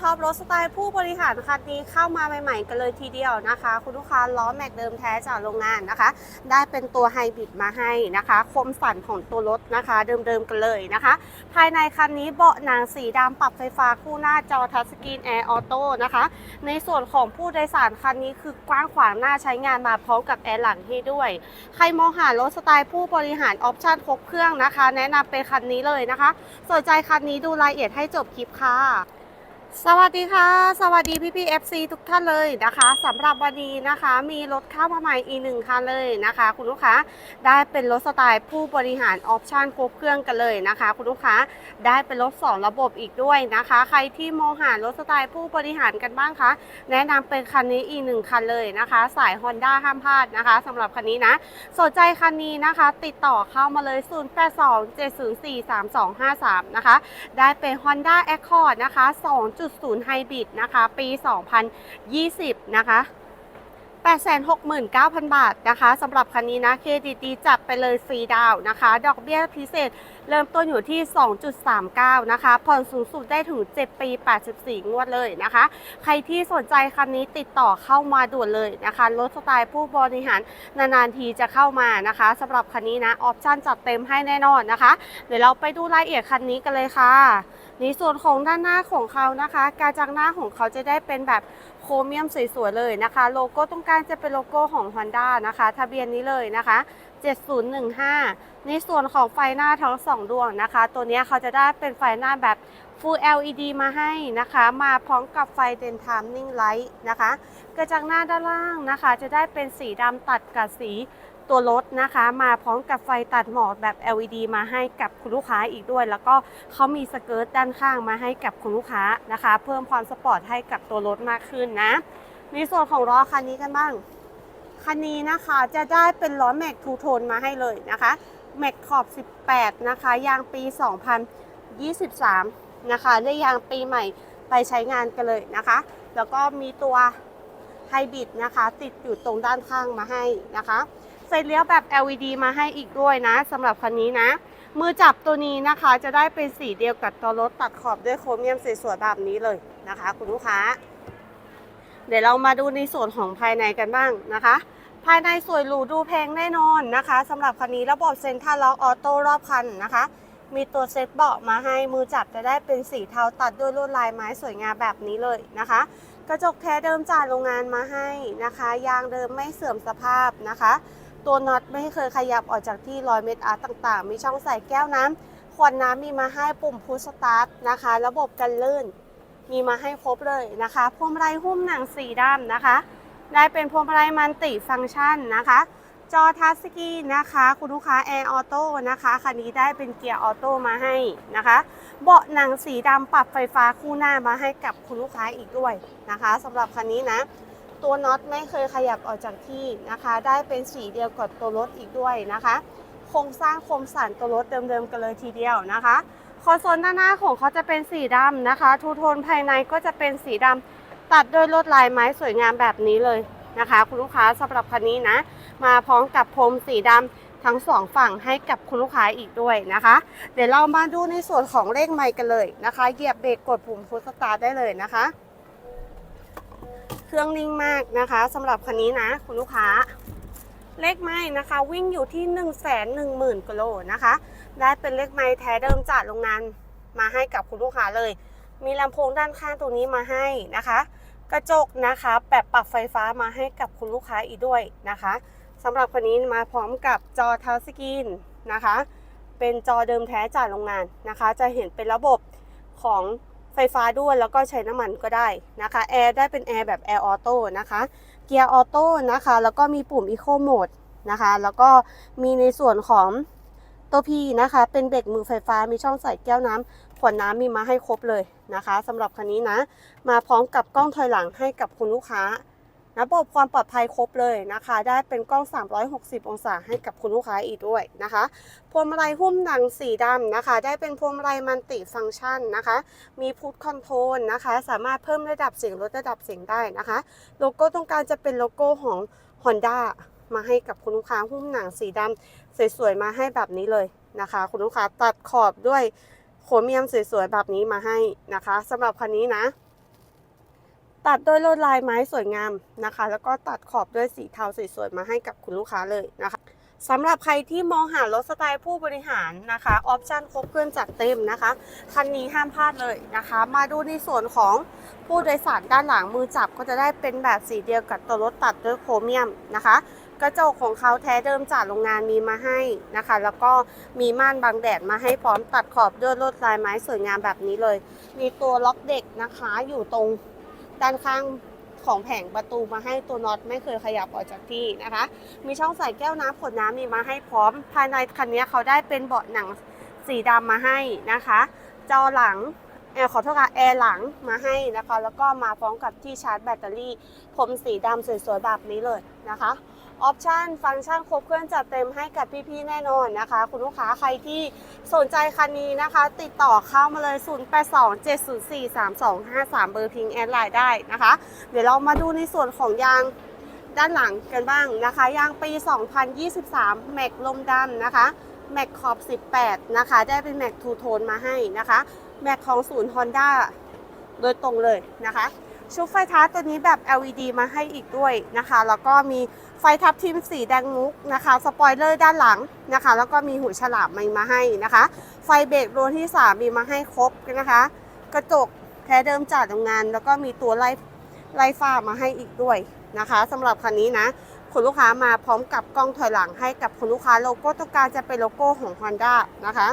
ท็อปรถสไตล์ผู้บริหารคันนี้เข้ามาใหม่ ๆ กันเลยทีเดียวนะคะ คุณลูกค้าล้อแม็กเดิมแท้จากโรงงานนะคะ ได้เป็นตัวไฮบริดมาให้นะคะ คมสันของตัวรถนะคะ เดิมๆกันเลยนะคะ ภายในคันนี้เบาะหนังสีดำปรับไฟฟ้าคู่หน้าจอทัชสกรีนแอร์ออโต้นะคะ ในส่วนของผู้โดยสารคันนี้คือกว้างขวางน่าใช้งานมาพร้อมกับแอร์หลังให้ด้วย ใครมองหารถสไตล์ผู้บริหารออปชั่นครบเครื่องนะคะ แนะนำเป็นคันนี้เลยนะคะ สนใจคันนี้ดูรายละเอียดให้จบคลิปค่ะ สวัสดีค่ะ สวัสดีพี่พี่เอฟซีทุกท่านเลยนะคะสำหรับวันนี้นะคะ มีรถเข้ามาใหม่อีกหนึ่งคันเลยนะคะ คุณลูกค้าได้เป็นรถสไตล์ผู้บริหารออปชันครบเครื่องกันเลยนะคะ คุณลูกค้าได้เป็นรถสองระบบอีกด้วยนะคะ ใครที่มองหารถสไตล์ผู้บริหารกันบ้างคะแนะนำเป็นคันนี้อีกหนึ่งคันเลยนะคะ สาย Honda ห้ามพลาดนะคะสำหรับคันนี้นะสนใจคันนี้นะคะ ติดต่อเข้ามาเลย 0827043253 นะคะ ได้เป็น Honda Accord นะคะ2.0 ไฮบริดนะคะ ปี 2020 นะคะ 869,000 บาทนะคะสำหรับคันนี้นะเครดิตดีจัดไปเลยฟรีดาวนะคะ ดอกเบี้ยพิเศษเริ่มต้นอยู่ที่ 2.39 นะคะ ผ่อนสูงสุดได้ถึง 7 ปี 84 งวดเลยนะคะ ใครที่สนใจคันนี้ติดต่อเข้ามาด่วนเลยนะคะรถสไตล์ผู้บริหารนานๆทีจะเข้ามานะคะสำหรับคันนี้นะออปชั่นจัดเต็มให้แน่นอนนะคะ เดี๋ยวเราไปดูรายละเอียดคันนี้กันเลยค่ะในส่วนของด้านหน้าของเขานะคะ การจังหน้าของเขาจะได้เป็นแบบ โครเมียมสวยๆเลยนะคะ โลโก้ตรงกลางจะเป็นโลโก้ของ Honda นะคะ ทะเบียนนี้เลยนะคะ 7015 ในส่วนของไฟหน้าทั้งสองดวงนะคะ ตัวนี้เขาจะได้เป็นไฟหน้าแบบ Full LED มาให้นะคะ มาพร้อมกับไฟ Daytime Running Light นะคะ กระจังหน้าด้านล่างนะคะ จะได้เป็นสีดำตัดกับสี ตัวรถนะคะ มาพร้อมกับไฟตัดหมอกแบบ LED มาให้กับคุณลูกค้าอีกด้วย แล้วก็เขามีสเกิร์ตด้านข้างมาให้กับคุณลูกค้านะคะ เพิ่มความสปอร์ตให้กับตัวรถมากขึ้นนะในส่วนของล้อคันนี้กันบ้างคันนี้นะคะจะได้เป็นล้อแม็กทูโทนมาให้เลยนะคะแม็กขอบ 18 นะคะ ยางปี 2023 นะคะ ได้ยางปีใหม่ไปใช้งานกันเลยนะคะ แล้วก็มีตัวไฮบริดนะคะ ติดอยู่ตรงด้านข้างมาให้นะคะ ฟเลี้ยวแบบ LED มาให้อีกด้วยนะสำหรับคันนี้นะ มือจับตัวนี้นะคะจะได้เป็นสีเดียวกับตัวรถตัดขอบด้วยโครเมียมสวยๆแบบนี้เลยนะคะ คุณลูกค้า เดี๋ยวเรามาดูในส่วนของภายในกันบ้างนะคะ ภายในสวยหรูดูแพงแน่นอนนะคะสำหรับคันนี้ระบบเซ็นทรัลล็อกออโต้รอบคันนะคะมีตัวเซ็ตเบาะมาให้มือจับจะได้เป็นสีเทาตัดด้วยลวดลายไม้สวยงามแบบนี้เลยนะคะ กระจกแท้เดิมจากโรงงานมาให้นะคะ ยางเดิมไม่เสื่อมสภาพนะคะ ตัวน็อตไม่เคยขยับออกจากที่รอยเม็ดอาร์ตต่างๆ มีช่องใส่แก้วน้ำขวดน้ำมีมาให้ปุ่มพุชสตาร์ทนะคะ ระบบกันลื่น มีมาให้ครบเลยนะคะพวงมาลัยหุ้มหนังสีดำนะคะ ได้เป็นพวงมาลัยมันติฟังก์ชันนะคะจอทัชสกรีนนะคะ คุณลูกค้าแอร์ออโต้นะคะคันนี้ได้เป็นเกียร์ออโต้มาให้นะคะ เบาะหนังสีดำปรับไฟฟ้าคู่หน้ามาให้กับคุณลูกค้าอีกด้วยนะคะสำหรับคันนี้นะ ตัวน็อตไม่เคยขยับออกจากที่นะคะ ได้เป็นสีเดียวกับตัวรถอีกด้วยนะคะ โครงสร้างโคมสันตัวรถเดิมๆกันเลยทีเดียวนะคะ คอนโซลด้านหน้าของเขาจะเป็นสีดำนะคะ ทูโทนภายในก็จะเป็นสีดำตัดด้วยลวดลายไม้สวยงามแบบนี้เลยนะคะ คุณลูกค้าสำหรับคันนี้นะ มาพร้อมกับพรมสีดำทั้งสองฝั่งให้กับคุณลูกค้าอีกด้วยนะคะ เดี๋ยวเรามาดูในส่วนของเลขไมค์กันเลยนะคะ เหยียบเบรกกดปุ่มพุชสตาร์ได้เลยนะคะ เครื่องนิ่งมากนะคะสำหรับคันนี้นะ คุณลูกค้า เลขไม้นะคะ วิ่งอยู่ที่ 1 1 0 0 0 0กิโลนะคะ ได้เป็นเลขไม้แท้เดิมจากโรงงานมาให้กับคุณลูกค้าเลย มีลำโพงด้านข้างตรงนี้มาให้นะคะ กระจกนะคะแบบปรับไฟฟ้ามาให้กับคุณลูกค้าอีกด้วยนะคะสำหรับคันนี้มาพร้อมกับจอทัชสกรีนนะคะ เป็นจอเดิมแท้จากโรงงานนะคะ จะเห็นเป็นระบบของ ไฟฟ้าด้วยแล้วก็ใช้น้ำมันก็ได้นะคะแอร์ได้เป็นแอร์แบบแอร์ออโต้นะคะเกียร์ออโต้นะคะแล้วก็มีปุ่มอีโคโหมดนะคะแล้วก็มีในส่วนของตัวพีนะคะ เป็นเบรกมือไฟฟ้ามีช่องใส่แก้วน้ำขวดน้ำมีมาให้ครบเลยนะคะสำหรับคันนี้นะ มาพร้อมกับกล้องถอยหลังให้กับคุณลูกค้า ระบบความปลอดภัยครบเลยนะคะ ได้เป็นกล้อง 360 องศาให้กับคุณลูกค้าอีกด้วยนะคะ พวงมาลัยหุ้มหนังสีดำนะคะ ได้เป็นพวงมาลัยมันติฟังก์ชันนะคะ มีพุทคอนโทรลนะคะ สามารถเพิ่มระดับเสียงลดระดับเสียงได้นะคะ โลโก้ตรงกลางจะเป็นโลโก้ของ Honda มาให้กับคุณลูกค้าหุ้มหนังสีดำสวยๆมาให้แบบนี้เลยนะคะ คุณลูกค้าตัดขอบด้วยโครเมียมสวยๆแบบนี้มาให้นะคะสำหรับคันนี้นะ ตัดด้วยลวดลายไม้สวยงามนะคะ แล้วก็ตัดขอบด้วยสีเทาสวยๆมาให้กับคุณลูกค้าเลยนะคะสำหรับใครที่มองหารถสไตล์ผู้บริหารนะคะออปชันครบเครื่องจัดเต็มนะคะคันนี้ห้ามพลาดเลยนะคะ มาดูในส่วนของผู้โดยสารด้านหลังมือจับก็จะได้เป็นแบบสีเดียวกับตัวรถตัดด้วยโครเมียมนะคะ กระจกของเขาแท้เดิมจากโรงงานมีมาให้นะคะ แล้วก็มีม่านบังแดดมาให้พร้อมตัดขอบด้วยลวดลายไม้สวยงามแบบนี้เลย มีตัวล็อกเด็กนะคะอยู่ตรง ด้านข้างของแผงประตูมาให้ตัวน็อตไม่เคยขยับออกจากที่นะคะ มีช่องใส่แก้วน้ำขวดน้ำมีมาให้พร้อม ภายในคันนี้เขาได้เป็นเบาะหนังสีดำมาให้นะคะ จอหลังแอร์ขอโทษค่ะแอร์หลังมาให้นะคะ แล้วก็มาพร้อมกับที่ชาร์จแบตเตอรี่ ผมสีดำสวยๆแบบนี้เลยนะคะ ออปชันฟังก์ชันครบเครื่องจัดเต็มให้กับพี่ๆแน่นอนนะคะ คุณลูกค้าใครที่สนใจคันนี้นะคะ ติดต่อเข้ามาเลย 0827043253 เบอร์พิงแอดไลน์ได้นะคะ เดี๋ยวเรามาดูในส่วนของยางด้านหลังกันบ้างนะคะ ยางปี 2023 แม็กลมดำนะคะ แม็กขอบ 18 นะคะ ได้เป็นแม็กทูโทนมาให้นะคะ แม็กของศูนย์ฮอนด้าโดยตรงเลยนะคะ ชุดไฟท้ายตัวนี้แบบ LED มาให้อีกด้วยนะคะ แล้วก็มีไฟทับทิมสีแดงมุกนะคะ สปอยเลอร์ด้านหลังนะคะ แล้วก็มีหูฉลามมามาให้นะคะ ไฟเบรกรวนที่ 3 มีมาให้ครบนะคะ กระจกแท้เดิมจากโรงงาน แล้วก็มีตัวไล่ไล่ฟ้ามาให้อีกด้วยนะคะสำหรับคันนี้นะคุณลูกค้ามาพร้อมกับกล้องถอยหลังให้กับคุณลูกค้าโลโก้ต้องการจะเป็นโลโก้ของ Honda นะคะ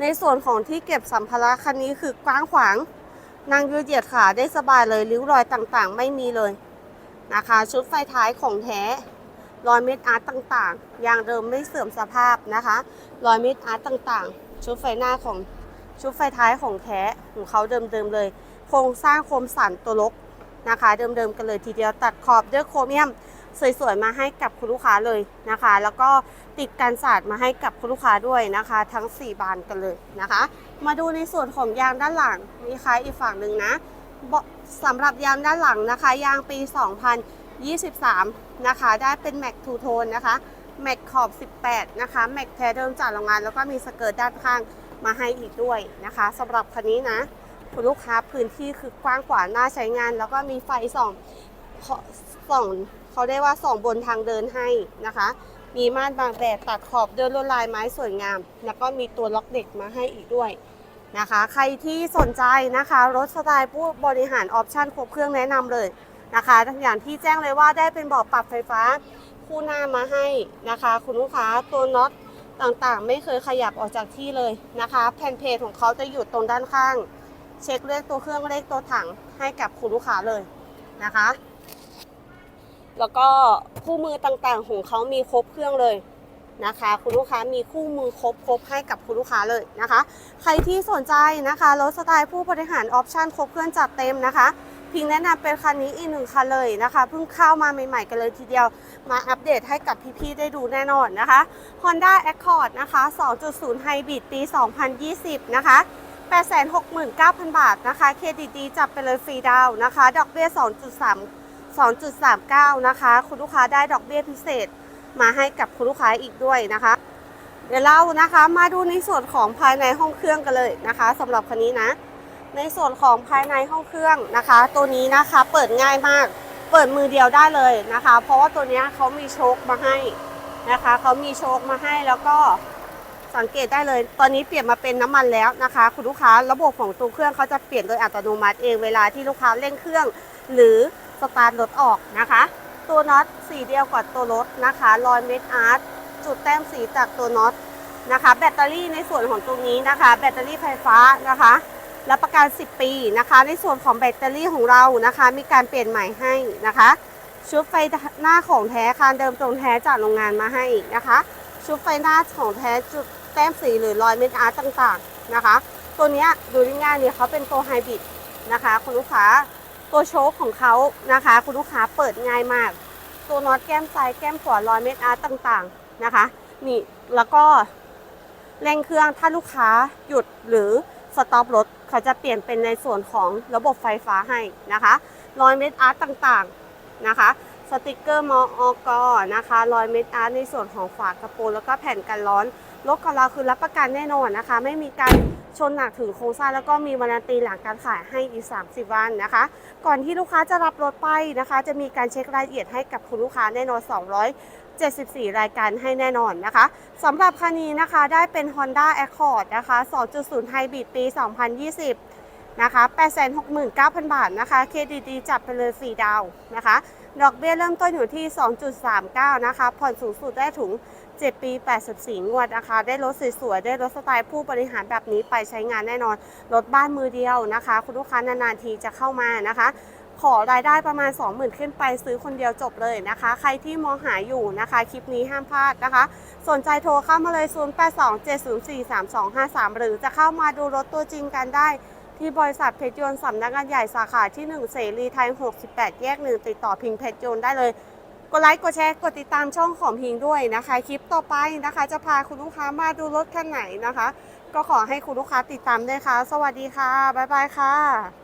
ในส่วนของที่เก็บสัมภาระคันนี้คือกว้างขวาง นั่งยืดเหยียดขาได้สบายเลยริ้วรอยต่างๆ ไม่มีเลยนะคะ ชุดไฟท้ายของแท้รอยเม็ดอาร์ตต่างๆยางเดิมไม่เสื่อมสภาพนะคะรอยเม็ดอาร์ตต่างๆ ชุดไฟหน้าของชุดไฟท้ายของแท้ของเขาเดิมๆเลย โครงสร้างโคมสันตัวลกนะคะ เดิมๆกันเลยทีเดียวตัดขอบด้วยโครเมียมสวยๆมาให้กับคุณลูกค้าเลยนะคะ แล้วก็ติดกันศาสตร์มาให้กับคุณลูกค้าด้วยนะคะ ทั้ง 4 บานกันเลยนะคะ มาดูในส่วนของยางด้านหลังมีคล้ายอีกฝั่งหนึ่งนะสำหรับยางด้านหลังนะคะ ยางปี 2023 นะคะ ได้เป็นแม็กทูโทนนะคะแม็กขอบ 18 นะคะแม็กแท้เดิมจากโรงงาน แล้วก็มีสเกิร์ตด้านข้างมาให้อีกด้วยนะคะสำหรับคันนี้นะคุณลูกค้าพื้นที่คือกว้างกว่าน่าใช้งาน แล้วก็มีไฟส่องส่องเขาได้ว่าส่องบนทางเดินให้นะคะ มีม่านบางแดดตัดขอบด้วยลวดลายไม้สวยงาม แล้วก็มีตัวล็อกเด็กมาให้อีกด้วยนะคะ ใครที่สนใจนะคะ รถสไตล์ผู้บริหารออปชั่นครบเครื่องแนะนำเลยนะคะอย่างที่แจ้งเลยว่าได้เป็นเบาะปรับไฟฟ้าคู่หน้ามาให้นะคะ คุณลูกค้าตัวน็อตต่างๆ ไม่เคยขยับออกจากที่เลยนะคะ แผ่นเพจของเขาจะอยู่ตรงด้านข้าง เช็คเลขตัวเครื่องเลขตัวถังให้กับคุณลูกค้าเลยนะคะ แล้วก็คู่มือต่างๆ ของเขามีครบเครื่องเลยนะคะ คุณลูกค้ามีคู่มือครบครบให้กับคุณลูกค้าเลยนะคะ ใครที่สนใจนะคะรถสไตล์ผู้บริหารออปชั่นครบเครื่องจัดเต็มนะคะ พิงแนะนำเป็นคันนี้อีกหนึ่งคันเลยนะคะเพิ่งเข้ามาใหม่ๆกันเลยทีเดียว มาอัปเดตให้กับพี่ๆได้ดูแน่นอนนะคะ Honda Accord นะคะ 2.0 Hybrid ปี 2020 นะคะ869,000 บาทนะคะ เครดิตดีจับไปเลยฟรีดาวน์นะคะ ดอกเบี้ย 2.3 2.39 นะคะ คุณลูกค้าได้ดอกเบี้ยพิเศษมาให้กับคุณลูกค้าอีกด้วยนะคะ เดี๋ยวเรานะคะมาดูในส่วนของภายในห้องเครื่องกันเลยนะคะสำหรับคันนี้นะ ในส่วนของภายในห้องเครื่องนะคะ ตัวนี้นะคะเปิดง่ายมาก เปิดมือเดียวได้เลยนะคะ เพราะว่าตัวนี้เขามีโชคมาให้นะคะเขามีโชคมาให้แล้วก็สังเกตได้เลย ตอนนี้เปลี่ยนมาเป็นน้ำมันแล้วนะคะ คุณลูกค้าระบบของตัวเครื่องเขาจะเปลี่ยนโดยอัตโนมัติเองเวลาที่ลูกค้าเร่งเครื่อง หรือ สตาร์ทรถออกนะคะ ตัวน็อตสีเดียวกับตัวรถนะคะรอยเม็ดอาร์ตจุดแต้มสีจากตัวน็อตนะคะ แบตเตอรี่ในส่วนของตรงนี้นะคะ แบตเตอรี่ไฟฟ้านะคะรับประกัน 10 ปีนะคะ ในส่วนของแบตเตอรี่ของเรานะคะ มีการเปลี่ยนใหม่ให้นะคะ ชุดไฟหน้าของแท้คานเดิมตรงแท้จากโรงงานมาให้นะคะ ชุดไฟหน้าของแท้จุดแต้มสีหรือรอยเม็ดอาร์ตต่างๆนะคะ ตัวนี้ดูง่ายๆเนี่ยเขาเป็นตัวไฮบริดนะคะ คุณลูกค้า ตัวโชคของเขานะคะ คุณลูกค้าเปิดง่ายมาก ตัวน็อตแก้มซ้ายแก้มขวารอยเม็ดอาร์ตต่างๆนะคะ นี่แล้วก็เร่งเครื่องถ้าลูกค้าหยุดหรือสต็อปรถเขาจะเปลี่ยนเป็นในส่วนของระบบไฟฟ้าให้นะคะรอยเม็ดอาร์ตต่างๆนะคะสติกเกอร์มอกนะคะรอยเม็ดอาร์ตในส่วนของฝากระโปรงแล้วก็แผ่นกันร้อนรถของเราคือรับประกันแน่นอนนะคะ ไม่มีการ ชนหนักถึงโครงสร้างแล้วก็มีวารันตีหลังการขายให้อีก 30 วันนะคะ ก่อนที่ลูกค้าจะรับรถไปนะคะ จะมีการเช็ครายละเอียดให้กับคุณลูกค้าแน่นอน 274 รายการให้แน่นอนนะคะสำหรับคันนี้นะคะได้เป็น Honda Accord นะคะ 2.0 Hybrid ปี 2020 นะคะ 869,000 บาทนะคะ KDD จับไปเลย 4 ดาวนะคะ ดอกเบี้ยเริ่มต้นอยู่ที่ 2.39 นะคะ ผ่อนสูงสุดได้ถึง 7 ปี 84 งวดนะคะ ได้รถสวยๆ ได้รถสไตล์ผู้บริหารแบบนี้ไปใช้งานแน่นอน รถบ้านมือเดียวนะคะ คุณลูกค้านานๆทีจะเข้ามานะคะ ขอรายได้ประมาณ 20,000 ขึ้นไปซื้อคนเดียวจบเลยนะคะ ใครที่มองหาอยู่นะคะ คลิปนี้ห้ามพลาดนะคะ สนใจโทรเข้ามาเลย 0827043253 หรือจะเข้ามาดูรถตัวจริงกันได้ ที่บริษัทเพชรยนต์สำนักงานใหญ่สาขาที่ 1 เสรีไทย 68 แยก1ติดต่อพิงเพชรยนต์ได้เลย กดไลค์กดแชร์กดติดตามช่องของพิงด้วยนะคะ คลิปต่อไปนะคะ จะพาคุณลูกค้ามาดูรถคันไหนนะคะ ก็ขอให้คุณลูกค้าติดตามด้วยค่ะ สวัสดีค่ะ บ๊ายบายค่ะ